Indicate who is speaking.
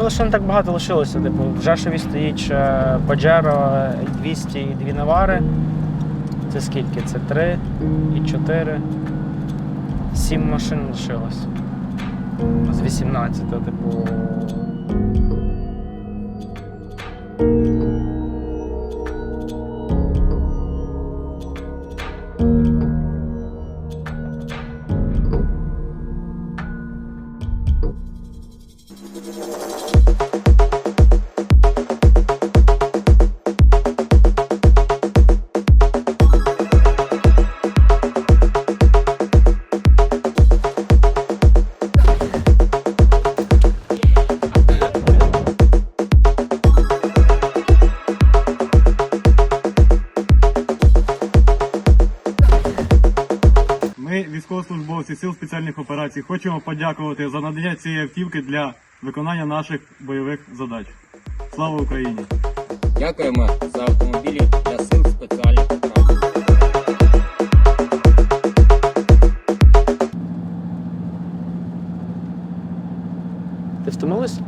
Speaker 1: Ну, лише не так багато лишилося. Типу, в Жашові стоїть ще Pajero 200 і дві навари. Це скільки? Це 3 і 4. 7 машин лишилось. З 18, типу.
Speaker 2: Ми, військовослужбовці Сил спеціальних операцій, хочемо подякувати за надання цієї автівки для виконання наших бойових задач. Слава Україні!
Speaker 3: Дякуємо за автомобілі для сил спеціальних операцій.
Speaker 1: Ти втомилась?